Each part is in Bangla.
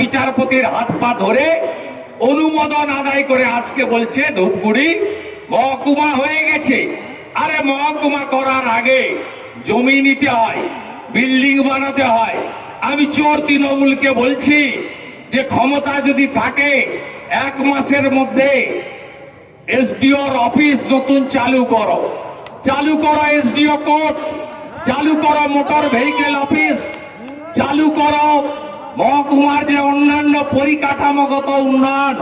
বিচারপতির হাত পা ধরে অনুমোদন আদায় করে আজকে বলছে ধূপগুড়ি, মহকুমা হয়ে গেছে। আরে মহকুমা করার আগে জমি নিতে হয়, বিল্ডিং বানাতে হয়। আমি চোর তৃণমূলকে বলছি যে ক্ষমতা যদি থাকে, এক মাসের মধ্যে এসডিওর অফিস নতুন চালু করো। চালু করো এসডিও কোর্ট, চালু করো মোটর ভেহিকেল অফিস, চালু করো মহকুমার যে অন্যান্য পরিকাঠামোগত উন্নয়ন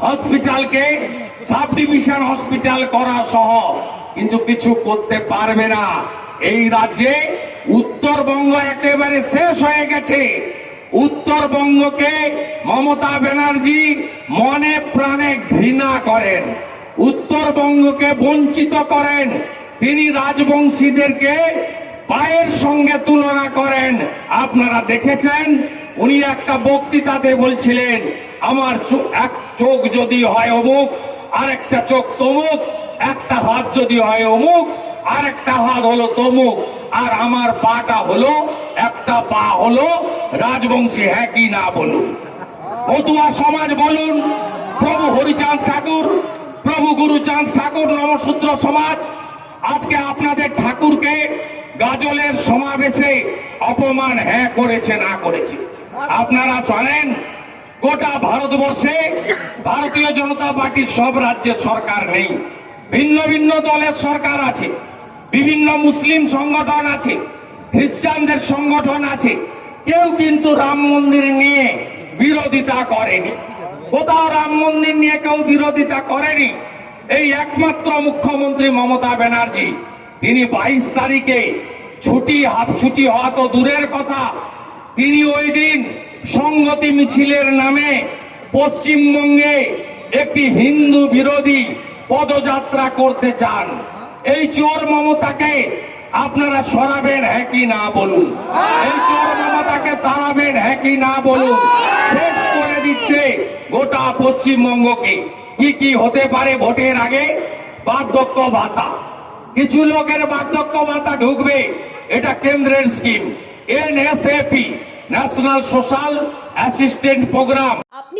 হসপিটালকে সাব ডিভিশন হসপিটাল করা সহ কিন্তু কিছু করতে পারবে না। এই রাজ্যে উত্তরবঙ্গ একেবারে শেষ হয়ে গেছে। উত্তরবঙ্গকে মমতা ব্যানার্জি মনে প্রাণে ঘৃণা করেন। উত্তরবঙ্গকে বঞ্চিত করেন। তিনি রাজবংশীদেরকে পায়ের সঙ্গে তুলনা করেন। আপনারা দেখেছেন উনি একটা বক্তৃতাতে বলছিলেন, আমার এক চোখ যদি হয় অমুক, আরেকটা চোখ তমুক, একটা হাত যদি হয় অমুক, আরেকটা হাত হলো তমুক, আর আমার পাটা হলো, একটা পা হলো রাজবংশী হ্যাঁ কি না বলুন? মতুয়া সমাজ বলুন, প্রভু হরিচাঁদ ঠাকুর, প্রভু গুরুচাঁদ ঠাকুর নমসূত্র সমাজ, আজকে আপনাদের ঠাকুরকে গাজলের সমাবেশে অপমান হ্যাঁ করেছে, না করেছে। আপনারা জানেন, গোটা ভারতবর্ষে ভারতীয় জনতা পার্টির সব রাজ্যে সরকার নেই। ভিন্ন ভিন্ন দলের সরকার আছে, বিভিন্ন মুসলিম সংগঠন আছে, খ্রিস্টানদের সংগঠন আছে। কেউ কিন্তু রাম মন্দির নিয়ে বিরোধিতা করেনি। কোথাও রাম মন্দির নিয়ে কেউ বিরোধিতা করেনি। এই একমাত্র মুখ্যমন্ত্রী মমতা ব্যানার্জি, তিনি বাইশ তারিখে ছুটি হাফ ছুটি হওয়া তো দূরের কথা তিনি ওই দিন সংগতি মিছিলের নামে পশ্চিমবঙ্গে একটি হিন্দু বিরোধী পদযাত্রা করতে চান। এই চোর মমতাকে আপনারা সরাবেন হ্যাঁ কি না বলুন? এই চোর মমতাকে তাড়াবেন হ্যাঁ কি না বলুন? শেষ করে দিচ্ছে গোটা পশ্চিমবঙ্গকে। কি কি হতে পারে ভোটের আগে? বার্ধক্য ভাতা। কিছু লোকের বার্ধক্য ভাতা ঢুকবে। এটা কেন্দ্রের scheme NSAP national social assistant programme আপনি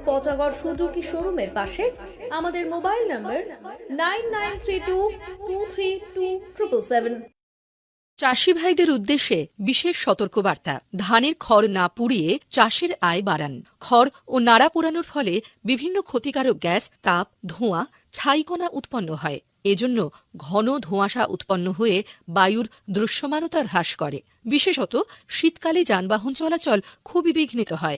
পচাগড় সুজুকি শোরুমের পাশে? আমাদের মোবাইল নম্বর নাইন চাষি ভাইদের উদ্দেশ্যে বিশেষ সতর্কবার্তা। ধানের খড় না পুড়িয়ে চাষের আয় বাড়ান। খড় ও নাড়া পোড়ানোর ফলে বিভিন্ন ক্ষতিকারক গ্যাস, তাপ, ধোঁয়া ছাইকণা উৎপন্ন হয়। এজন্য ঘন ধোঁয়াশা উৎপন্ন হয়ে বায়ুর দৃশ্যমানতা হ্রাস করে। বিশেষত শীতকালে যানবাহন চলাচল খুবই বিঘ্নিত হয়।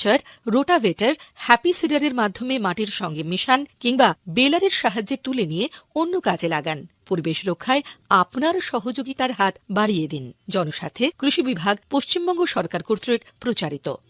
মালচার রোটাভেটার হ্যাপি সিডারের মাধ্যমে মাটির সঙ্গে মিশান কিংবা বেলারের সাহায্যে তুলে নিয়ে অন্য কাজে লাগান। পরিবেশ রক্ষায় আপনার সহযোগিতার হাত বাড়িয়ে দিন। জনস্বার্থে কৃষি বিভাগ পশ্চিমবঙ্গ সরকার কর্তৃক প্রচারিত।